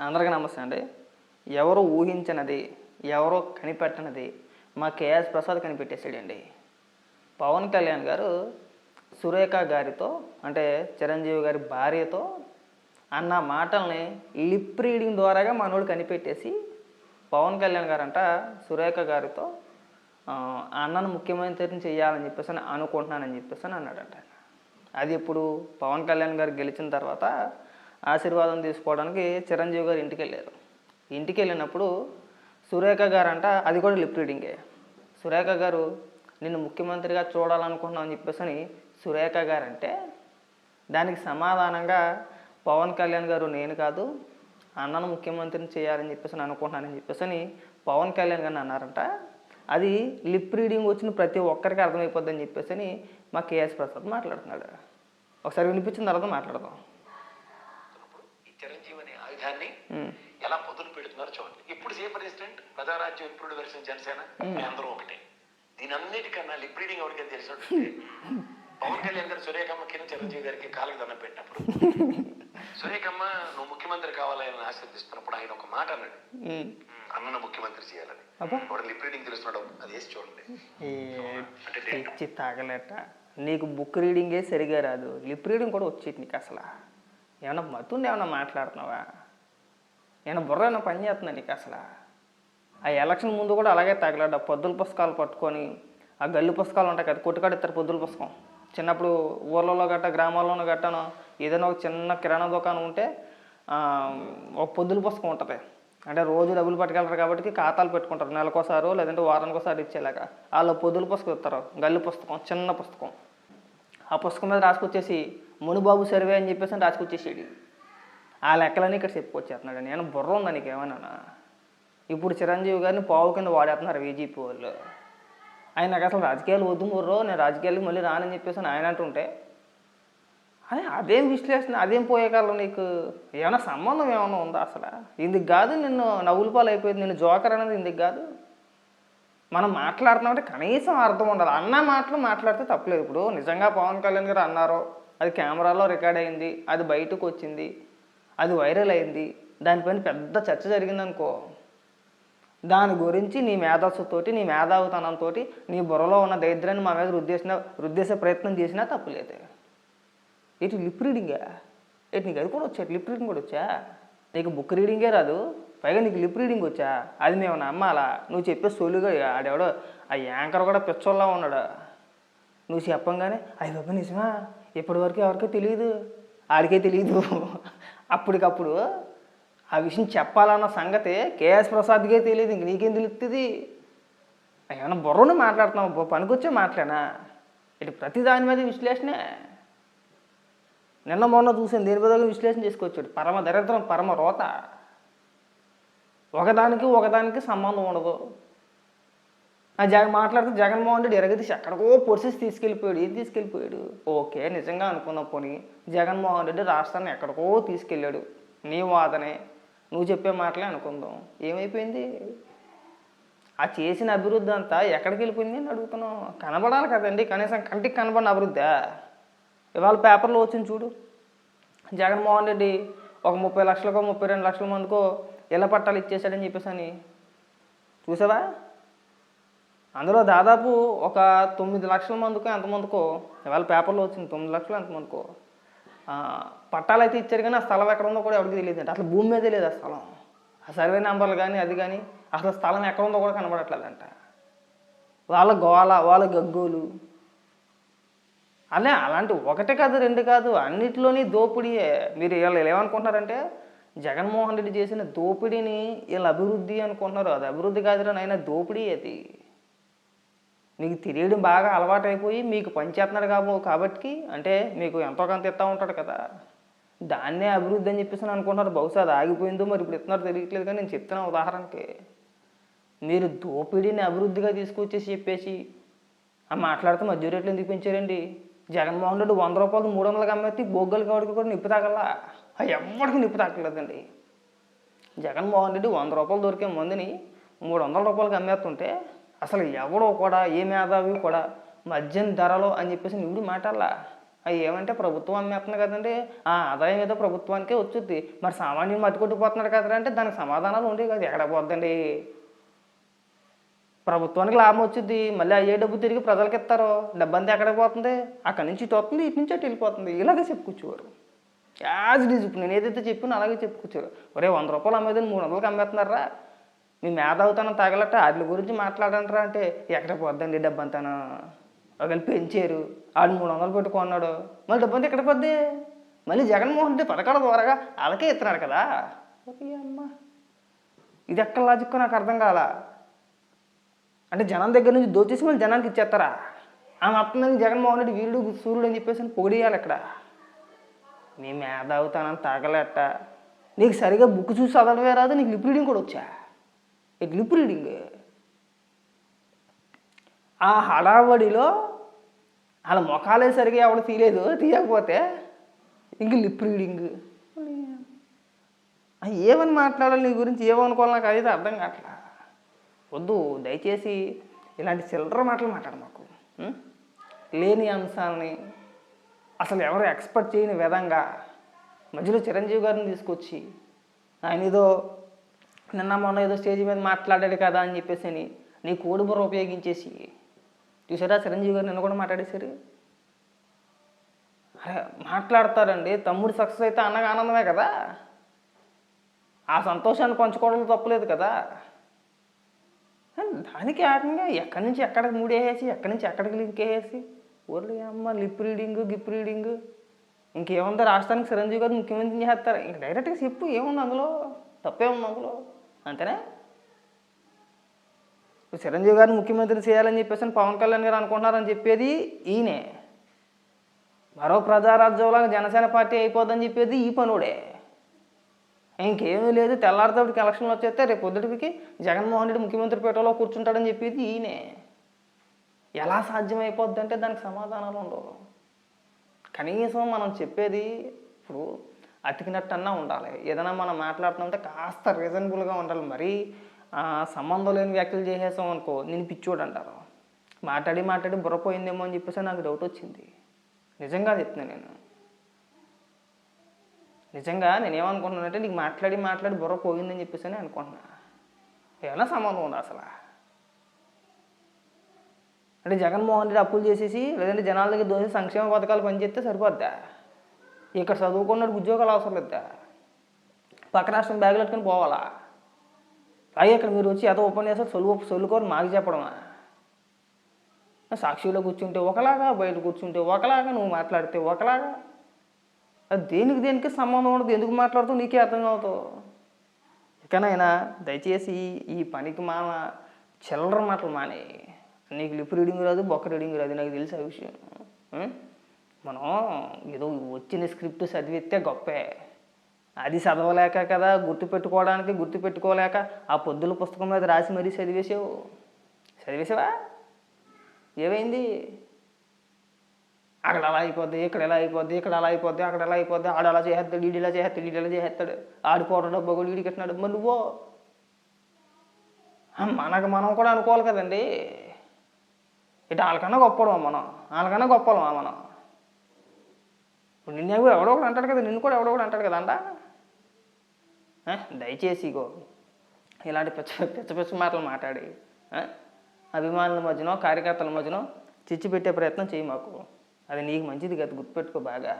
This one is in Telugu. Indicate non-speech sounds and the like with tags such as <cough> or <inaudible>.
అందరికీ నమస్తే అండి. ఎవరు ఊహించనది ఎవరో కనిపెట్టనది మా కేఎస్ ప్రసాద్ కనిపెట్టేసాడండి పవన్ కళ్యాణ్ గారు సురేఖ గారితో అంటే చిరంజీవి గారి భార్యతో అన్న మాటల్ని లిప్ రీడింగ్ ద్వారాగా మనోడు కనిపెట్టేసి పవన్ కళ్యాణ్ గారంట సురేఖ గారితో అన్నను ముఖ్యమంత్రిని చేయాలని చెప్పేసి అని అనుకుంటున్నానని చెప్పేసి అని అన్నాడంట. అది ఇప్పుడు పవన్ కళ్యాణ్ గారు గెలిచిన తర్వాత ఆశీర్వాదం తీసుకోవడానికి చిరంజీవి గారు ఇంటికి వెళ్ళారు ఇంటికి వెళ్ళినప్పుడు సురేఖ గారు అంట అది కూడా లిప్ రీడింగే. సురేఖ గారు నిన్ను ముఖ్యమంత్రిగా చూడాలనుకుంటున్నావు అని చెప్పేసి అని సురేఖ గారు అంటే దానికి సమాధానంగా పవన్ కళ్యాణ్ గారు నేను కాదు అన్నను ముఖ్యమంత్రిని చేయాలని చెప్పేసి నేను అనుకుంటున్నానని చెప్పేసి అని పవన్ కళ్యాణ్ గారిని అన్నారంట. అది లిప్ రీడింగ్ వచ్చిన ప్రతి ఒక్కరికి అర్థమైపోద్దని చెప్పేసి అని మా కేఎస్ ప్రసాద్ మాట్లాడుతున్నాడు. ఒకసారి వినిపించిన తర్వాత మాట్లాడదాం ఈ చిరంజీవి అనే ఆయుధాన్ని ఉమ్, ఎలా మొదలు పెడుతున్నారో చూడండి. ఇప్పుడు సే ప్రెసిడెంట్ ప్రజారాజ్యం ఇప్పుడు వెర్షన్ జనసేన అందరూ ఒకటే. దీని అన్నిటికన్నా లిప్ రీడింగ్ ఎవరికైనా తెలిసినట్టు పవన్ కళ్యాణ్ గారు సురేఖమ్మ కింద చిరంజీవి గారికి కాళ్ళకి దండం పెట్టినప్పుడు. <laughs> సురేఖమ్మ నువ్వు ముఖ్యమంత్రి కావాలని ఆశీర్దిస్తున్నప్పుడు ఆయన ఒక మాట అన్నాడు. ఉమ్. "ఉమ్, అన్నను ముఖ్యమంత్రి చేయాలని. వాడు లిప్ రీడింగ్ తెలుస్తున్నాడు. అది వేసి చూడండి. తాగలేట. నీకు బుక్ రీడింగే సరిగా రాదు. లిప్ రీడింగ్ కూడా వచ్చేది నీకు అసలు. ఏమన్నా మతుండి ఏమన్నా మాట్లాడుతున్నావా? నేను బుర్రన పని చేస్తున్నాను నీకు అసలు. ఆ ఎలక్షన్ ముందు కూడా అలాగే తగలడ్డా. పొద్దుల పుస్తకాలు పట్టుకొని ఆ గల్లు పుస్తకాలు ఉంటాయి కదా కొట్టుకాడిస్తారు పొద్దుల పుస్తకం. చిన్నప్పుడు ఊర్లలో గట్ట గ్రామాల్లోనూ గట్టను ఏదైనా ఒక చిన్న కిరాణా దుకాణం ఉంటే ఒక పొద్దుల పుస్తకం ఉంటుంది. అంటే రోజు డబ్బులు పట్టుకెళ్తారు కాబట్టి ఖాతాలు పెట్టుకుంటారు. నెలకోసారో లేదంటే వారానికి ఒకసారి ఇచ్చేలాగా. వాళ్ళు పొద్దుల పుస్తకం ఇస్తారు. గల్లు పుస్తకం చిన్న పుస్తకం. ఆ పుస్తకం మీద రాసుకొచ్చేసి మునుబాబు సర్వే అని చెప్పేసి అని ఆ లెక్కలన్నీ ఇక్కడ చెప్పుకొచ్చేస్తున్నాడు. నేను బుర్ర ఉందా నీకు ఏమన్నా ఇప్పుడు చిరంజీవి గారిని పావు కింద వాడేస్తున్నారు బీజేపీ వాళ్ళు. ఆయన నాకు అసలు రాజకీయాలు వద్దు బుర్రో నేను రాజకీయాలకు మళ్ళీ రానని చెప్పేసి ఆయన అంటుంటే అదే అదేం విశ్లేషణ? అదేం పోయే కాలం నీకు? ఏమైనా సంబంధం ఏమైనా ఉందా అసలు? ఇందుకు కాదు నిన్ను నవ్వుల పాలు అయిపోయింది నిన్ను జోకర్ అనేది ఇందుకు కాదు. మనం మాట్లాడుతున్నామంటే కనీసం అర్థం ఉండాలి అన్న మాటలు మాట్లాడితే తప్పలేదు. ఇప్పుడు నిజంగా పవన్ కళ్యాణ్ గారు అన్నారో అది కెమెరాలో రికార్డ్ అయింది అది బయటకు వచ్చింది. అది వైరల్ అయింది. దానిపైన పెద్ద చర్చ జరిగిందనుకో. దాని గురించి నీ మేధస్సుతోటి నీ మేధావుతనంతో నీ బుర్రలో ఉన్న దరిద్రాన్ని మా మీద రుద్దేసిన రుద్దేసే ప్రయత్నం చేసినా తప్పులేదు. ఇటు లిప్ రీడింగా ఇటు నీకు అది కూడా వచ్చా? లిప్ రీడింగ్ కూడా వచ్చా? నీకు బుక్ రీడింగే రాదు. పైగా నీకు లిప్ రీడింగ్ వచ్చా? అది మేము నమ్మాలా? నువ్వు చెప్పే సొలుగా ఆడెవడో ఆ యాంకర్ కూడా పిచ్చోళ్ళ ఉన్నాడు. నువ్వు చెప్పంగానే అయ్యి బాబా నిజమా? ఇప్పటివరకు ఎవరికీ తెలియదు. ఆడికే తెలియదు. అప్పటికప్పుడు ఆ విషయం చెప్పాలన్న సంగతి కేఎస్ ప్రసాద్కే తెలియదు ఇంక నీకేం తెలుస్తుంది ఏమైనా బుర్రని మాట్లాడుతున్నావు? పనికొచ్చే మాట్లాడినా ఇటు ప్రతి దాని మీద విశ్లేషణే. నిన్న మొన్న చూసాను దేని మీద విశ్లేషణ చేసుకొచ్చాడు పరమ దరిద్రం పరమ రోత. ఒకదానికి ఒకదానికి సంబంధం ఉండదు. ఆ జగన్ మాట్లాడితే జగన్మోహన్ రెడ్డి ఎరగదీసి ఎక్కడికో పొడిసేసి తీసుకెళ్ళిపోయాడు. ఏం తీసుకెళ్ళిపోయాడు? ఓకే నిజంగా అనుకున్న పోనీ. జగన్మోహన్ రెడ్డి రాష్ట్రాన్ని ఎక్కడికో తీసుకెళ్ళాడు. నీ వాదనే. నువ్వు చెప్పే మాటలే అనుకుందాం. ఏమైపోయింది? ఆ చేసిన అభివృద్ధి అంతా ఎక్కడికి వెళ్ళిపోయింది అని అడుగుతున్నాం కనబడాలి కదండి. కనీసం కంటికి కనబడిన అభివృద్ధి? ఇవాళ పేపర్లో వచ్చింది చూడు. జగన్మోహన్ రెడ్డి ఒక ముప్పై లక్షలకో ముప్పై రెండు లక్షల మందికో ఇళ్ళ పట్టాలు ఇచ్చేసాడని చెప్పేసి అని. చూసావా? అందులో దాదాపు ఒక తొమ్మిది లక్షల మందికో ఎంతమందికో ఇవాళ పేపర్లో వచ్చింది తొమ్మిది లక్షలు ఎంతమందికో పట్టాలు అయితే ఇచ్చారు కానీ ఆ స్థలం ఎక్కడ ఉందో కూడా ఎవరికి తెలియదు అసలు భూమి మీదే లేదు ఆ స్థలం. ఆ సర్వే నెంబర్లు కానీ అది కానీ అసలు స్థలం ఎక్కడ ఉందో కూడా కనబడట్లేదంట. వాళ్ళ గోళ వాళ్ళ గగ్గోలు. అలా అలాంటి ఒకటి కాదు రెండు కాదు అన్నిటిలోని దోపిడీయే మీరు వీళ్ళు ఏమనుకుంటున్నారంటే జగన్మోహన్ రెడ్డి చేసిన దోపిడీని వీళ్ళు అభివృద్ధి అనుకుంటున్నారు. అది అభివృద్ధి కాదురా నాయన దోపిడీ అది. మీకు తెలియడం బాగా అలవాటైపోయి మీకు పనిచేస్తున్నారు కాబో కాబట్టి అంటే మీకు ఎంతో కొంత ఇస్తూ ఉంటాడు కదా. దాన్నే అభివృద్ధి అని చెప్పేసి అనుకుంటున్నారు బహుశా అది ఆగిపోయిందో మరి ఇప్పుడు ఇస్తున్నారు తెలియట్లేదు కానీ నేను చెప్తున్నా ఉదాహరణకి. మీరు దోపిడీని అభివృద్ధిగా తీసుకొచ్చేసి చెప్పేసి ఆ మాట్లాడితే మధ్య రేట్లు ఎందుకు పెంచారండి? జగన్మోహన్ రెడ్డి వంద రూపాయలు మూడు వందలకి అమ్మేస్తే బొగ్గలు కాడికి కూడా నిప్పు తాగల్లా? అవి ఎవరికి నిప్పు తాగలేదండి. జగన్మోహన్ రెడ్డి వంద రూపాయలు దొరికే మందుని మూడు వందల రూపాయలకి అమ్మేస్తుంటే అసలు ఎవడో కూడా ఏ మేధావి కూడా మద్యం ధరలో అని చెప్పేసి నువ్వు మాట్లాడలా అవి ఏమంటే ప్రభుత్వం అమ్మేస్తుంది కదండి. ఆ ఆదాయం ఏదో ప్రభుత్వానికే వచ్చుద్ది. మరి సామాన్యులు మట్టుకొట్టుకుపోతున్నాడు కదరా అంటే దానికి సమాధానాలు ఉండేవి కదా. ఎక్కడ పోద్దండి? ప్రభుత్వానికి లాభం వచ్చింది మళ్ళీ అయ్యే డబ్బు తిరిగి ప్రజలకు ఇస్తారు. డబ్బు అంతా ఎక్కడికి పోతుంది? అక్కడి నుంచి ఇటు వస్తుంది ఇటు నుంచి అటు వెళ్ళిపోతుంది. ఇలాగే చెప్పుకొచ్చేవారు. యాజ్ ఇప్పుడు నేను ఏదైతే చెప్పినా అలాగే చెప్పుకొచ్చారు ఒరే వంద రూపాయలు అమ్మేదని మూడు వందలకి అమ్మేస్తున్నారా? మీ మేధావుతనం తగలట వాటి గురించి మాట్లాడంటారా అంటే ఎక్కడ పోద్దండి డబ్బంతాను? ఒకవేళ పెంచారు ఆడు మూడు వందలు పెట్టుకున్నాడు మళ్ళీ డబ్బంతా ఎక్కడ పోద్ది? మళ్ళీ జగన్మోహన్ రెడ్డి పథకాల ద్వారా వాళ్ళకే ఇస్తున్నాడు కదా? అమ్మ. ఇది ఎక్కడ లాజిక్ నాకు అర్థం కాల. అంటే జనం దగ్గర నుంచి దోచేసి మళ్ళీ జనానికి ఇచ్చేస్తారా? ఆమె అత్తదని జగన్మోహన్ రెడ్డి వీరుడు సూర్యుడు అని చెప్పేసి అని పొగిడేయాలి ఇక్కడ నీ మేధావుతానని తాగలేట. నీకు సరిగా బుక్ చూసి చదవడమే రాదు నీకు లిప్ రీడింగ్ కూడా వచ్చా? ఇటు లిప్ రీడింగ్ ఆ హడావడిలో వాళ్ళ ముఖాలే సరిగా ఎవడు తీయలేదు తీయకపోతే ఇంక లిప్ రీడింగ్ ఏమని మాట్లాడాలి నీ గురించి? ఏమనుకోవాలి నాకు అయితే అర్థం కావట్లా వద్దు దయచేసి ఇలాంటి చిల్లర మాటలు మాట్లాడు మాకు. లేని అంశాలని అసలు ఎవరు ఎక్స్పెక్ట్ చేయని విధంగా మధ్యలో చిరంజీవి గారిని తీసుకొచ్చి ఆయన ఏదో నిన్న మొన్న ఏదో స్టేజ్ మీద మాట్లాడాడు కదా అని చెప్పేసి అని నీ కోడి బుర్ర ఉపయోగించేసి చూసారా చిరంజీవి గారు నిన్న కూడా మాట్లాడేశారు? అరే మాట్లాడతారండి. తమ్ముడు సక్సెస్ అయితే అన్నగా ఆనందమే కదా. ఆ సంతోషాన్ని పంచుకోవడంలో తప్పలేదు కదా. దానికి ఆటంగా ఎక్కడి నుంచి ఎక్కడికి మూడేసి ఎక్కడి నుంచి ఎక్కడికి లింక్ వేసి ఓర్లే అమ్మ లిప్ రీడింగ్ గిప్ రీడింగ్. ఇంకేముంది? రాష్ట్రానికి చిరంజీవి గారు ముఖ్యమంత్రి చేస్తారు. ఇంక డైరెక్ట్గా చెప్పు ఏముంది అందులో? తప్పే ఉంది అందులో. అంతేనా? చిరంజీవి గారిని ముఖ్యమంత్రి చేయాలని చెప్పేసి పవన్ కళ్యాణ్ గారు అనుకుంటున్నారని చెప్పేది ఈయనే. మరో ప్రజారాజ్యంలాగా జనసేన పార్టీ అయిపోద్దని చెప్పేది ఈ పనుడే. ఇంకేమీ లేదు తెల్లారితోటికి ఎలక్షన్లు వచ్చేస్తే రేపు పొద్దుటికి జగన్మోహన్ రెడ్డి ముఖ్యమంత్రి పీటలో కూర్చుంటాడని చెప్పేది ఈయనే. ఎలా సాధ్యమైపోద్ది అంటే దానికి సమాధానాలు ఉండవు. కనీసం మనం చెప్పేది ఇప్పుడు అతికినట్టన్నా ఉండాలి. ఏదైనా మనం మాట్లాడుతుంటే కాస్త రీజనబుల్గా ఉండాలి. మరీ సంబంధం లేని వ్యాఖ్యలు చేసేసాం అనుకో నేను పిచ్చోడు అంటారు. మాట్లాడి మాట్లాడి బుర్రపోయిందేమో అని చెప్పేసి నాకు డౌట్ వచ్చింది. నిజంగా చెప్తున్నాను నేను. నిజంగా నేనేమనుకుంటున్నానంటే నీకు మాట్లాడి మాట్లాడి బుర్ర పోయిందని చెప్పేసి అని అనుకుంటున్నా. ఏమైనా సంబంధం ఉంది అసలు? అంటే జగన్మోహన్ రెడ్డి అప్పులు చేసేసి లేదంటే జనాల దగ్గర దోసి సంక్షేమ పథకాలు పనిచేస్తే సరిపోద్దా? ఇక్కడ చదువుకున్నాడు ఉద్యోగాలు అవసరం లేదా పక్క రాష్ట్రం బ్యాగులు పెట్టుకుని పోవాలా? అలాగే ఇక్కడ మీరు వచ్చి ఏదో ఉపన్యాసం సొలు సొల్లుకోరు మాకు చెప్పడమా? సాక్షిలో కూర్చుంటే ఒకలాగా బయట కూర్చుంటే ఒకలాగా నువ్వు మాట్లాడితే ఒకలాగా. దేనికి దేనికి సంబంధం ఉండదు? ఎందుకు మాట్లాడుతావు నీకే అర్థం అవుతావు ఇకనైనా దయచేసి ఈ పనికి మాన చిల్లర మాటలు మానే. నీకు లిప్ రీడింగ్ రాదు బొక్క రీడింగ్ రాదు నాకు తెలిసే విషయం. మనం ఏదో వచ్చిన స్క్రిప్ట్ చదివితే గొప్పే. అది చదవలేక కదా గుర్తు పెట్టుకోవడానికి గుర్తు పెట్టుకోలేక ఆ పొద్దుల పుస్తకం మీద రాసి మరీ చదివేసావు. చదివేసావా? ఏమైంది? అక్కడ అలా అయిపోద్ది ఇక్కడ ఎలా అయిపోద్ది ఇక్కడ అలా అయిపోద్ది అక్కడ ఎలా అయిపోద్ది ఆడు అలా చేస్తాడు ఈడు ఇలా చేస్తాడు ఈడు ఇలా చేస్తాడు ఆడు పోవడం డబ్బు కూడా ఈడికి ఇస్తున్నాడు. మరి నువ్వో? మనకు మనం కూడా అనుకోవాలి కదండి. ఇటు వాళ్ళకన్నా గొప్పడమా మనం. వాళ్ళకన్నా గొప్పలమా మనం. ఇప్పుడు నిన్ను ఎవడో ఒకటి ఒకడు అంటాడు కదా నిన్ను కూడా ఎవడో ఒకడు అంటాడు కదా అంట? దయచేసి ఇగో ఇలాంటి పిచ్చ పిచ్చ పిచ్చ మాటలు మాట్లాడి అభిమానుల మధ్యన కార్యకర్తల మధ్యనో చిచ్చి పెట్టే ప్రయత్నం చేయి మాకు. అది నీకు మంచిది కదా గుర్తుపెట్టుకో బాగా.